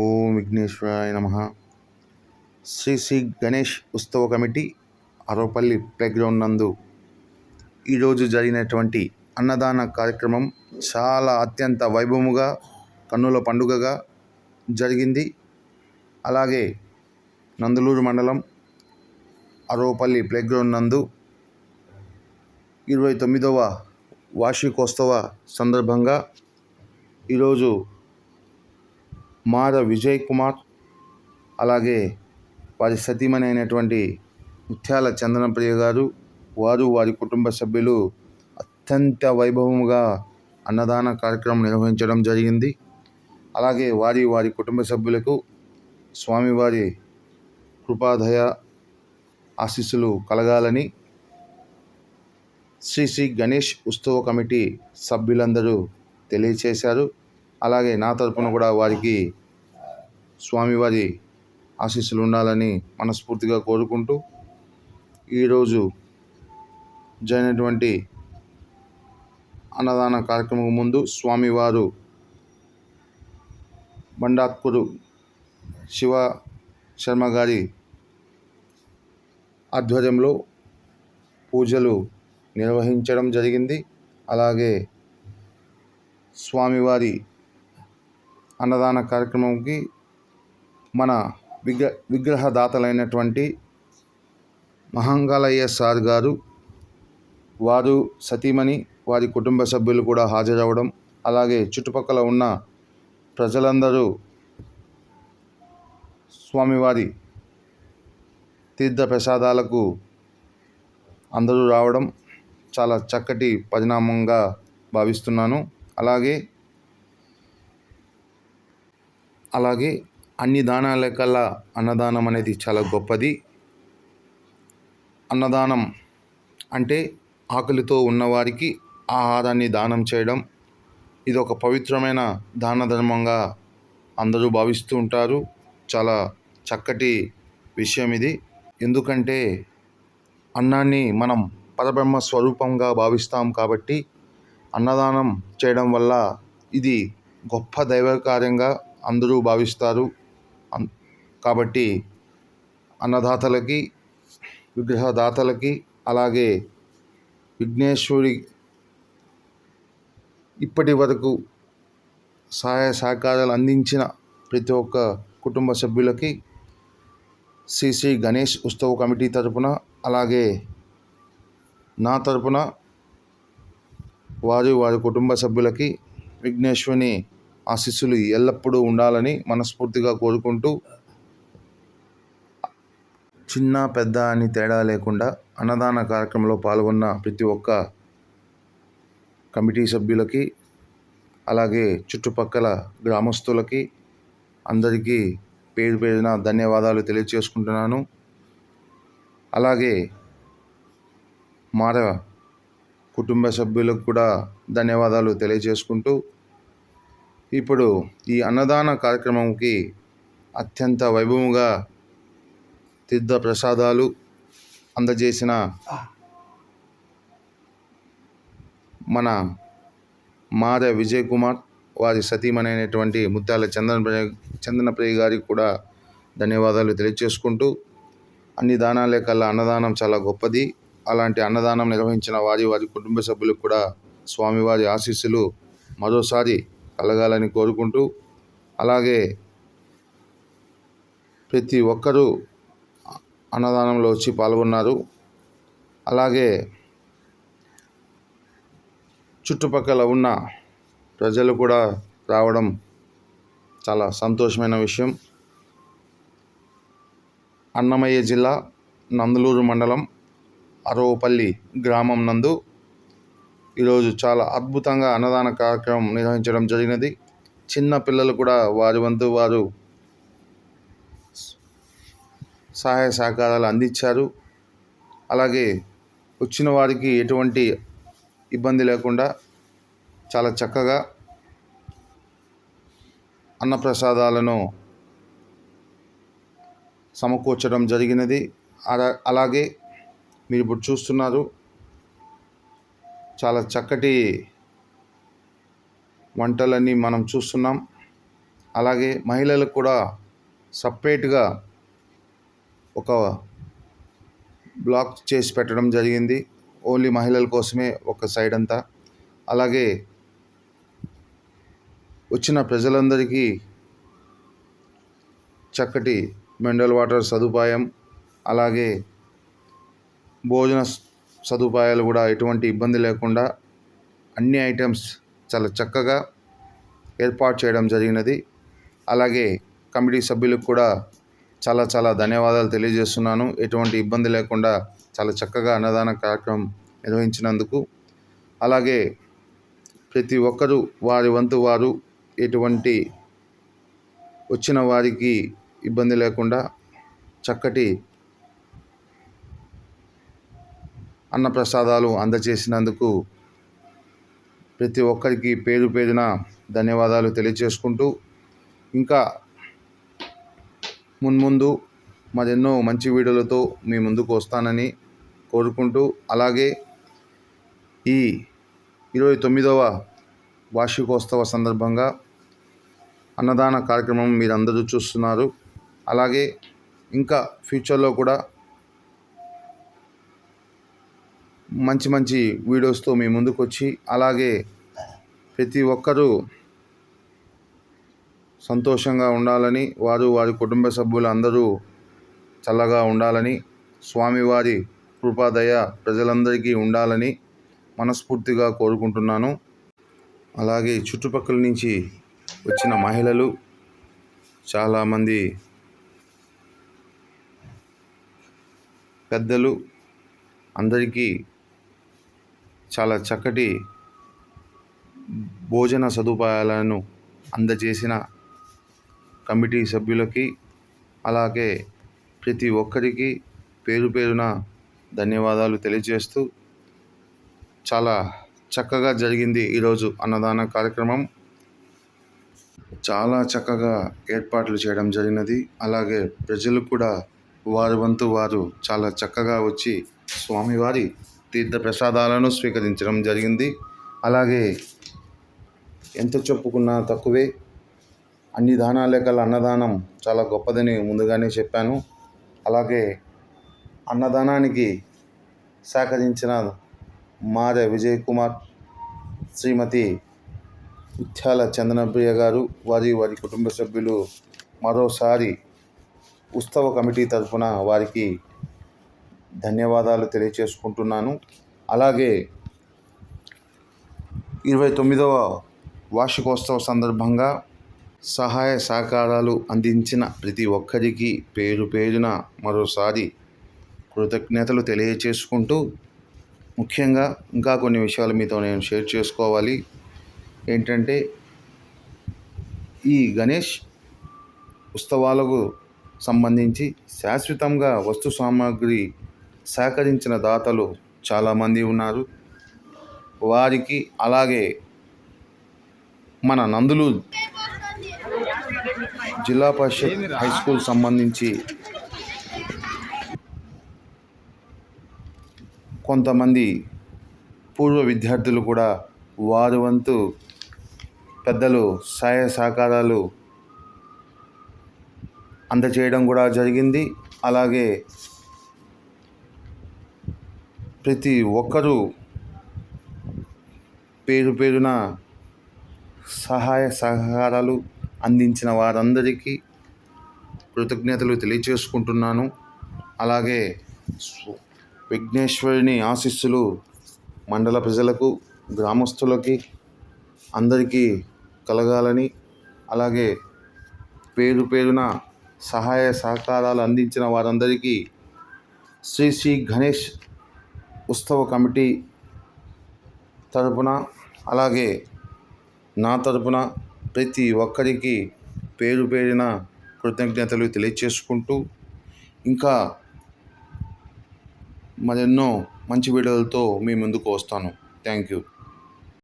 ఓం విఘ్నేశ్వరాయ నమ. శ్రీ శ్రీ గణేష్ ఉత్సవ committee Aravapalli playground నందు ఈరోజు జరిగినటువంటి అన్నదాన కార్యక్రమం చాలా అత్యంత వైభవముగా కన్నుల పండుగగా జరిగింది. అలాగే నందులూరు మండలం అరవపల్లి ప్లేగ్రౌండ్ నందు ఇరవై తొమ్మిదవ వార్షికోత్సవ సందర్భంగా ఈరోజు మార విజయ్ కుమార్ అలాగే వారి సతీమణి అయినటువంటి ముత్యాల చందనప్రియ గారు వారు వారి కుటుంబ సభ్యులు అత్యంత వైభవముగా అన్నదాన కార్యక్రమం నిర్వహించడం జరిగింది. అలాగే వారి వారి కుటుంబ సభ్యులకు స్వామివారి కృపాదయ ఆశీస్సులు కలగాలని శ్రీ శ్రీ గణేష్ ఉత్సవ కమిటీ సభ్యులందరూ తెలియచేశారు. అలాగే నా తరపున కూడా వారికి స్వామివారి ఆశీస్సులు ఉండాలని మనస్ఫూర్తిగా కోరుకుంటూ ఈరోజు జరిగినటువంటి అన్నదాన కార్యక్రమం ముందు స్వామివారు బండాత్కురు శివ శర్మ గారి ఆధ్వర్యంలో పూజలు నిర్వహించడం జరిగింది. అలాగే స్వామివారి అన్నదాన కార్యక్రమంకి మన విగ్ర విగ్రహదాతలైనటువంటి మహంగాలయ్య సార్ గారు వారు సతీమణి వారి కుటుంబ సభ్యులు కూడా హాజరవ్వడం అలాగే చుట్టుపక్కల ఉన్న ప్రజలందరూ స్వామివారి తీర్థ ప్రసాదాలకు అందరూ రావడం చాలా చక్కటి పరిణామంగా భావిస్తున్నాను. అలాగే అలాగే అన్ని దానాల కల్లా అన్నదానం అనేది చాలా గొప్పది. అన్నదానం అంటే ఆకలితో ఉన్నవారికి ఆహారాన్ని దానం చేయడం. ఇది ఒక పవిత్రమైన దాన ధర్మంగా అందరూ భావిస్తూ ఉంటారు. చాలా చక్కటి విషయం ఇది. ఎందుకంటే అన్నాన్ని మనం పరబ్రహ్మ స్వరూపంగా భావిస్తాం కాబట్టి అన్నదానం చేయడం వల్ల ఇది గొప్ప దైవ కార్యంగా అందరూ భావిస్తారు. కాబట్టి అన్నదాతలకి విగ్రహదాతలకి అలాగే విఘ్నేశ్వరి ఇప్పటి వరకు సహాయ సహకారాలు అందించిన ప్రతి ఒక్క కుటుంబ సభ్యులకి శ్రీ శ్రీ గణేష్ ఉత్సవ కమిటీ తరపున అలాగే నా తరపున వారి వారి కుటుంబ సభ్యులకి విఘ్నేశ్వరుని ఆశీస్సులు ఎల్లప్పుడూ ఉండాలని మనస్ఫూర్తిగా కోరుకుంటూ చిన్న పెద్ద అని తేడా లేకుండా అన్నదాన కార్యక్రమంలో పాల్గొన్న ప్రతి ఒక్క కమిటీ సభ్యులకి అలాగే చుట్టుపక్కల గ్రామస్తులకి అందరికీ పేరు పేరున ధన్యవాదాలు తెలియచేసుకుంటున్నాను. అలాగే మార కుటుంబ సభ్యులకు కూడా ధన్యవాదాలు తెలియజేసుకుంటూ ఇప్పుడు ఈ అన్నదాన కార్యక్రమంకి అత్యంత వైభవంగా తీర్థ ప్రసాదాలు అందజేసిన మన మార విజయ్ కుమార్ వారి సతీమణి అయినటువంటి ముత్యాల చందన చందనప్రియ గారికి కూడా ధన్యవాదాలు తెలియచేసుకుంటూ అన్ని దానాలే కల్లా అన్నదానం చాలా గొప్పది. అలాంటి అన్నదానం నిర్వహించిన వారి వారి కుటుంబ సభ్యులకు కూడా స్వామివారి ఆశీస్సులు మరోసారి కలగాలని కోరుకుంటూ అలాగే ప్రతి ఒక్కరూ అన్నదానంలో వచ్చి పాల్గొన్నారు. అలాగే చుట్టుపక్కల ఉన్న ప్రజలు కూడా రావడం చాలా సంతోషమైన విషయం. అన్నమయ్య జిల్లా నందలూరు మండలం అరవపల్లి గ్రామం నందు ఈరోజు చాలా అద్భుతంగా అన్నదాన కార్యక్రమం నిర్వహించడం జరిగినది. చిన్న పిల్లలు కూడా వారి వంతు వారు సహాయ సహకారాలు అందించారు. అలాగే వచ్చిన వారికి ఎటువంటి ఇబ్బంది లేకుండా చాలా చక్కగా అన్నప్రసాదాలను సమకూర్చడం జరిగినది. అలా అలాగే మీరు ఇప్పుడు చూస్తున్నారు. చాలా చక్కటి వంటలన్నీ మనం చూస్తున్నాం. అలాగే మహిళలకు కూడా సపరేట్గా ఒక బ్లాక్ చేసి పెట్టడం జరిగింది. ఓన్లీ మహిళల కోసమే ఒక సైడ్ అంతా. అలాగే వచ్చిన ప్రజలందరికీ చక్కటి మినరల్ వాటర్ సదుపాయం అలాగే భోజన సదుపాయాలు కూడా ఎటువంటి ఇబ్బంది లేకుండా అన్ని ఐటమ్స్ చాలా చక్కగా ఏర్పాటు చేయడం జరిగినది. అలాగే కమిటీ సభ్యులకు కూడా చాలా చాలా ధన్యవాదాలు తెలియజేస్తున్నాను. ఎటువంటి ఇబ్బంది లేకుండా చాలా చక్కగా అన్నదాన కార్యక్రమం నిర్వహించినందుకు. అలాగే ప్రతి ఒక్కరూ వారి వంతు వారు ఎటువంటి వచ్చిన వారికి ఇబ్బంది లేకుండా చక్కటి అన్నప్రసాదాలు అందజేసినందుకు ప్రతి ఒక్కరికి పేరు పేరున ధన్యవాదాలు తెలియజేసుకుంటూ ఇంకా మున్ముందు మరెన్నో మంచి వీడియోలతో మీ ముందుకు వస్తానని కోరుకుంటూ అలాగే ఈ ఇరవై తొమ్మిదవ వార్షికోత్సవ సందర్భంగా అన్నదాన కార్యక్రమం మీరందరూ చూస్తున్నారు. అలాగే ఇంకా ఫ్యూచర్లో కూడా మంచి మంచి వీడియోస్తో మీ ముందుకు వచ్చి అలాగే ప్రతి ఒక్కరూ సంతోషంగా ఉండాలని వారు వారి కుటుంబ సభ్యులు అందరూ చల్లగా ఉండాలని స్వామివారి కృపాదయ ప్రజలందరికీ ఉండాలని మనస్ఫూర్తిగా కోరుకుంటున్నాను. అలాగే చుట్టుపక్కల నుంచి వచ్చిన మహిళలు చాలామంది పెద్దలు అందరికీ చాలా చక్కటి భోజన సదుపాయాలను అందజేసిన కమిటీ సభ్యులకి అలాగే ప్రతి ఒక్కరికి పేరు పేరున ధన్యవాదాలు తెలియజేస్తూ చాలా చక్కగా జరిగింది ఈరోజు అన్నదాన కార్యక్రమం. చాలా చక్కగా ఏర్పాట్లు చేయడం జరిగినది. అలాగే ప్రజలు కూడా వారి వంతు వారు చాలా చక్కగా వచ్చి స్వామివారి తీర్థ ప్రసాదాలను స్వీకరించడం జరిగింది. అలాగే ఎంత చెప్పుకున్నా తక్కువే. అన్ని దానాలే కల అన్నదానం చాలా గొప్పదని ముందుగానే చెప్పాను. అలాగే అన్నదానానికి సహకరించిన మారే విజయ్ కుమార్ శ్రీమతి ముత్యాల చందనప్రియ గారు వారి వారి కుటుంబ సభ్యులు మరోసారి ఉత్సవ కమిటీ తరఫున వారికి ధన్యవాదాలు తెలియచేసుకుంటున్నాను. అలాగే ఇరవై తొమ్మిదవ వార్షికోత్సవ సందర్భంగా సహాయ సహకారాలు అందించిన ప్రతి ఒక్కరికి పేరు పేరున మరోసారి కృతజ్ఞతలు తెలియచేసుకుంటూ ముఖ్యంగా ఇంకా కొన్ని విషయాలు మీతో నేను షేర్ చేసుకోవాలి. ఏంటంటే ఈ గణేష్ ఉత్సవాలకు సంబంధించి శాశ్వతంగా వస్తు సామాగ్రి సహకరించిన దాతలు చాలామంది ఉన్నారు. వారికి అలాగే మన నందులు జిల్లా పరిషత్ హై స్కూల్ సంబంధించి కొంతమంది పూర్వ విద్యార్థులు కూడా వారి వంతు పెద్దలు సహాయ సహకారాలు అందచేయడం కూడా జరిగింది. అలాగే ప్రతి ఒక్కరూ పేరు పేరున సహాయ సహకారాలు అందించిన వారందరికీ కృతజ్ఞతలు తెలియచేసుకుంటున్నాను. అలాగే విఘ్నేశ్వరుని ఆశీస్సులు మండల ప్రజలకు గ్రామస్తులకి అందరికీ కలగాలని అలాగే పేరు పేరున సహాయ సహకారాలు అందించిన వారందరికీ శ్రీ శ్రీ గణేష్ ఉత్సవ కమిటీ తరపున అలాగే నా తరపున ప్రతి ఒక్కరికి పేరు పేరిన కృతజ్ఞతలు తెలియచేసుకుంటూ ఇంకా మరెన్నో మంచి వీడియోలతో మీ ముందుకు వస్తాను. Thank you.